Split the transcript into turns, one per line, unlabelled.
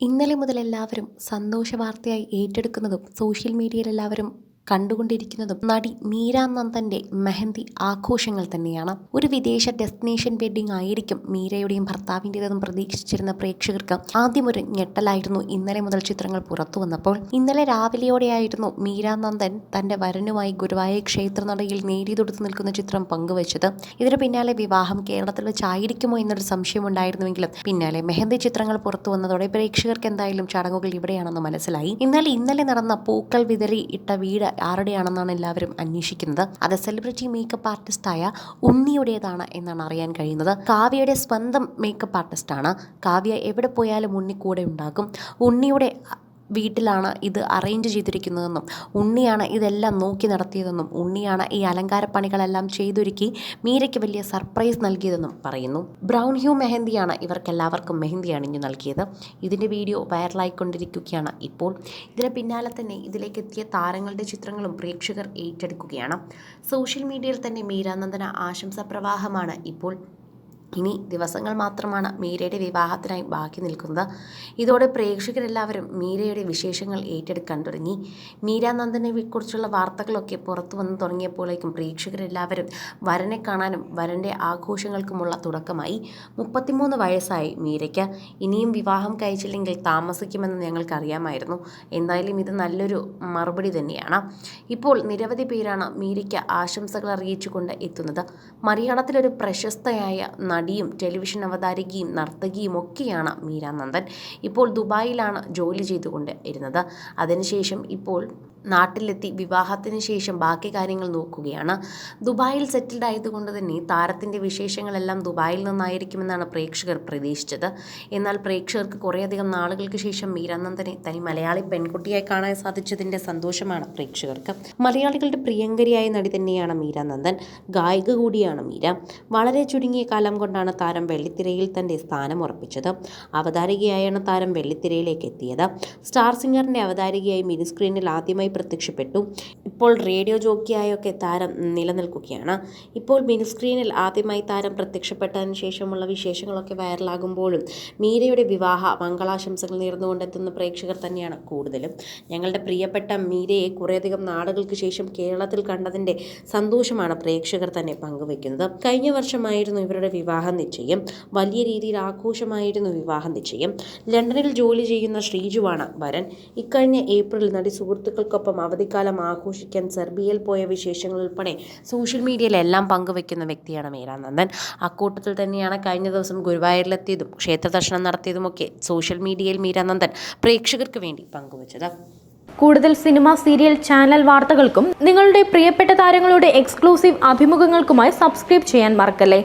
ഇന്നലെ മുതൽ എല്ലാവരും സന്തോഷ വാർത്തയായി ഏറ്റെടുക്കുന്നതും സോഷ്യൽ മീഡിയയിൽ എല്ലാവരും കണ്ടുകൊണ്ടിരിക്കുന്നതും. നടി മീരാ നന്ദന്റെ മെഹന്തി ആഘോഷങ്ങൾ തന്നെയാണ്. ഒരു വിദേശ ഡെസ്റ്റിനേഷൻ വെഡ്ഡിംഗ് ആയിരിക്കും മീരയുടെയും ഭർത്താവിന്റെതും പ്രതീക്ഷിച്ചിരുന്ന പ്രേക്ഷകർക്ക് ആദ്യം ഒരു ഞെട്ടലായിരുന്നു ഇന്നലെ മുതൽ ചിത്രങ്ങൾ പുറത്തു വന്നപ്പോൾ. ഇന്നലെ രാവിലെയോടെയായിരുന്നു മീരാ നന്ദൻ തന്റെ വരനുമായി ഗുരുവായൂർ ക്ഷേത്രനടയിൽ നേടിയെടുത്ത് നിൽക്കുന്ന ചിത്രം പങ്കുവച്ചത്. ഇതിന് പിന്നാലെ വിവാഹം കേരളത്തിൽ വെച്ചായിരിക്കുമോ എന്നൊരു സംശയം ഉണ്ടായിരുന്നുവെങ്കിലും പിന്നാലെ മെഹന്തി ചിത്രങ്ങൾ പുറത്തു വന്നതോടെ പ്രേക്ഷകർക്ക് എന്തായാലും ചടങ്ങുകൾ ഇവിടെയാണെന്ന് മനസ്സിലായി. എന്നാൽ ഇന്നലെ നടന്ന പൂക്കൾ വിതറി ഇട്ട വീട് ആരുടെയാണെന്നാണ് എല്ലാവരും അന്വേഷിക്കുന്നത്. അത് സെലിബ്രിറ്റി മേക്കപ്പ് ആർട്ടിസ്റ്റായ ഉണ്ണിയുടേതാണ് എന്നാണ് അറിയാൻ കഴിയുന്നത്. കാവ്യയുടെ സ്വന്തം മേക്കപ്പ് ആർട്ടിസ്റ്റാണ് കാവ്യ എവിടെ പോയാലും ഉണ്ണി കൂടെ ഉണ്ടാകും. ഉണ്ണിയുടെ വീട്ടിലാണ് ഇത് അറേഞ്ച് ചെയ്തിരിക്കുന്നതെന്നും ഉണ്ണിയാണ് ഇതെല്ലാം നോക്കി നടത്തിയതെന്നും ഉണ്ണിയാണ് ഈ അലങ്കാരപ്പണികളെല്ലാം ചെയ്തൊരുക്കി മീരയ്ക്ക് വലിയ സർപ്രൈസ് നൽകിയതെന്നും പറയുന്നു. ബ്രൗൺ ഹ്യൂ മെഹന്തിയാണ് ഇവർക്കെല്ലാവർക്കും മെഹന്തി അണിഞ്ഞു നൽകിയത്. ഇതിന്റെ വീഡിയോ വൈറലായിക്കൊണ്ടിരിക്കുകയാണ് ഇപ്പോൾ. ഇതിന് പിന്നാലെ തന്നെ ഇതിലേക്ക് എത്തിയ താരങ്ങളുടെ ചിത്രങ്ങളും പ്രേക്ഷകർ ഏറ്റെടുക്കുകയാണ്. സോഷ്യൽ മീഡിയയിൽ തന്നെ മീരാനന്ദന ആശംസാ പ്രവാഹമാണ് ഇപ്പോൾ. ഇനി ദിവസങ്ങൾ മാത്രമാണ് മീരയുടെ വിവാഹത്തിനായി ബാക്കി നിൽക്കുന്നത്. ഇതോടെ പ്രേക്ഷകരെല്ലാവരും മീരയുടെ വിശേഷങ്ങൾ ഏറ്റെടുക്കാൻ തുടങ്ങി. മീരാനന്ദനെ കുറിച്ചുള്ള വാർത്തകളൊക്കെ പുറത്തു വന്ന് തുടങ്ങിയപ്പോഴേക്കും പ്രേക്ഷകരെല്ലാവരും വരനെ കാണാനും വരന്റെ ആഘോഷങ്ങൾക്കുമുള്ള തുടക്കമായി. മുപ്പത്തിമൂന്ന് വയസ്സായി മീരയ്ക്ക്. ഇനിയും വിവാഹം കഴിച്ചില്ലെങ്കിൽ താമസിക്കുമെന്ന് ഞങ്ങൾക്കറിയാമായിരുന്നു. എന്തായാലും ഇത് നല്ലൊരു മറുപടി തന്നെയാണ്. ഇപ്പോൾ നിരവധി പേരാണ് മീരയ്ക്ക് ആശംസകൾ അറിയിച്ചുകൊണ്ട് എത്തുന്നത്. മലയാളത്തിലൊരു പ്രശസ്തയായ നടിയും ടെലിവിഷൻ അവതാരകയും നർത്തകിയും ഒക്കെയാണ് മീര നന്ദൻ. ഇപ്പോൾ ദുബായിലാണ് ജോലി ചെയ്തുകൊണ്ട് ഇരുന്നത് അതിനുശേഷം ഇപ്പോൾ നാട്ടിലെത്തി വിവാഹത്തിന് ശേഷം ബാക്കി കാര്യങ്ങൾ നോക്കുകയാണ്. ദുബായിൽ സെറ്റിൽഡ് ആയതുകൊണ്ട് തന്നെ താരത്തിന്റെ വിശേഷങ്ങളെല്ലാം ദുബായിൽ നിന്നായിരിക്കുമെന്നാണ് പ്രേക്ഷകർ പ്രതീക്ഷിച്ചത്. എന്നാൽ പ്രേക്ഷകർക്ക് കുറേയധികം നാളുകൾക്ക് ശേഷം മീരാനന്ദനെ തനി മലയാളി പെൺകുട്ടിയായി കാണാൻ സാധിച്ചതിന്റെ സന്തോഷമാണ് പ്രേക്ഷകർക്ക്. മലയാളികളുടെ പ്രിയങ്കരിയായ നടി തന്നെയാണ് മീരാനന്ദൻ. ഗായിക കൂടിയാണ് മീര. വളരെ ചുരുങ്ങിയ കാലം കൊണ്ടാണ് താരം വെള്ളിത്തിരയിൽ തന്റെ സ്ഥാനം ഉറപ്പിച്ചത്. അവതാരികയായാണ് താരം വെള്ളിത്തിരയിലേക്ക് എത്തിയത്. സ്റ്റാർ സിംഗറിന്റെ അവതാരികയായി മിനി സ്ക്രീനിൽ ആദ്യമായി പ്രത്യക്ഷപ്പെട്ടു. ഇപ്പോൾ റേഡിയോ ജോക്കിയായൊക്കെ താരം നിലനിൽക്കുകയാണ്. ഇപ്പോൾ മിനി സ്ക്രീനിൽ ആദ്യമായി താരം പ്രത്യക്ഷപ്പെട്ടതിന് ശേഷമുള്ള വിശേഷങ്ങളൊക്കെ വൈറലാകുമ്പോഴും മീരയുടെ വിവാഹ മംഗളാശംസകൾ നേർന്നുകൊണ്ടെത്തുന്ന പ്രേക്ഷകർ തന്നെയാണ് കൂടുതലും. ഞങ്ങളുടെ പ്രിയപ്പെട്ട മീരയെ കുറേയധികം നാടുകൾക്ക് ശേഷം കേരളത്തിൽ കണ്ടതിന്റെ സന്തോഷമാണ് പ്രേക്ഷകർ തന്നെ പങ്കുവയ്ക്കുന്നത്. കഴിഞ്ഞ വർഷമായിരുന്നു ഇവരുടെ വിവാഹ നിശ്ചയം. വലിയ രീതിയിൽ ആഘോഷമായിരുന്നു വിവാഹ നിശ്ചയം. ലണ്ടനിൽ ജോലി ചെയ്യുന്ന ശ്രീജുവാണ് വരൻ. ഇക്കഴിഞ്ഞ ഏപ്രിൽ നടി സുഹൃത്തുക്കൾക്കൊപ്പം അവധിക്കാലം ആഘോഷിക്കാൻ സെർബിയയിൽ പോയ വിശേഷങ്ങൾ ഉൾപ്പെടെ സോഷ്യൽ മീഡിയയിലെല്ലാം പങ്കുവയ്ക്കുന്ന വ്യക്തിയാണ് മീരാനന്ദൻ. അക്കൂട്ടത്തിൽ തന്നെയാണ് കഴിഞ്ഞ ദിവസം ഗുരുവായൂരിലെത്തിയതും ക്ഷേത്ര ദർശനം നടത്തിയതുമൊക്കെ സോഷ്യൽ മീഡിയയിൽ മീരാനന്ദൻ പ്രേക്ഷകർക്ക് വേണ്ടി പങ്കുവച്ചത്.
കൂടുതൽ സിനിമ സീരിയൽ ചാനൽ വാർത്തകൾക്കും നിങ്ങളുടെ പ്രിയപ്പെട്ട താരങ്ങളുടെ എക്സ്ക്ലൂസീവ് അഭിമുഖങ്ങൾക്കുമായി സബ്സ്ക്രൈബ് ചെയ്യാൻ മറക്കല്ലേ?